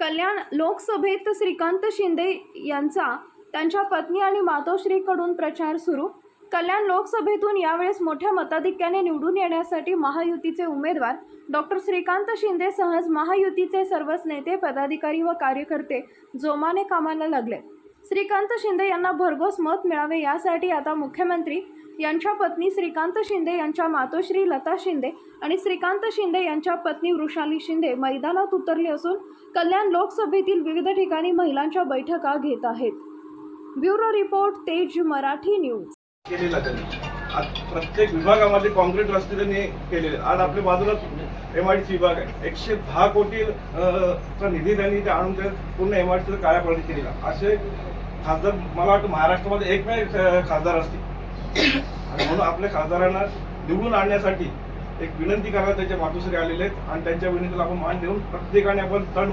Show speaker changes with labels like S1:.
S1: कल्याण लोकसभेत श्रीकांत शिंदे यांचा त्यांच्या पत्नी आणि मातोश्रीकडून प्रचार सुरू. कल्याण लोकसभेतून यावेळेस मोठ्या मताधिक्याने निवडून येण्यासाठी महायुतीचे उमेदवार डॉक्टर श्रीकांत शिंदे सहज महायुतीचे सर्वच नेते पदाधिकारी व कार्यकर्ते जोमाने कामाला लागले. श्रीकांत शिंदे यांना भरघोस मत मिळावे यासाठी आता मुख्यमंत्री यांच्या पत्नी श्रीकांत शिंदे यांच्या मातोश्री लता शिंदे आणि श्रीकांत शिंदे यांच्या पत्नी वृषाली शिंदे मैदानात उतरली असून कल्याण लोकसभेतील विविध ठिकाणी महिलांच्या बैठका घेत आहेत. ब्युरो रिपोर्ट तेज मराठी न्यूज.
S2: केलेला त्यांनी आज प्रत्येक विभागामध्ये कॉन्क्रीट रस्ते त्यांनी केलेले आज आपल्या बाजूला एम आय डी विभाग आहे. एकशे दहा कोटी चा निधी त्यांनी ते आणून ते पूर्ण एम आय डी कायापालट केलेला असे खासदार मला वाटतं महाराष्ट्रामध्ये एकमेव खासदार असतील. आणि म्हणून आपल्या खासदारांना निवडून आणण्यासाठी एक विनंती करायला त्यांच्या मातोश्री आलेले आहेत. आणि त्यांच्या विनंतीला आपण मान देऊन प्रत्येकाने आपण तण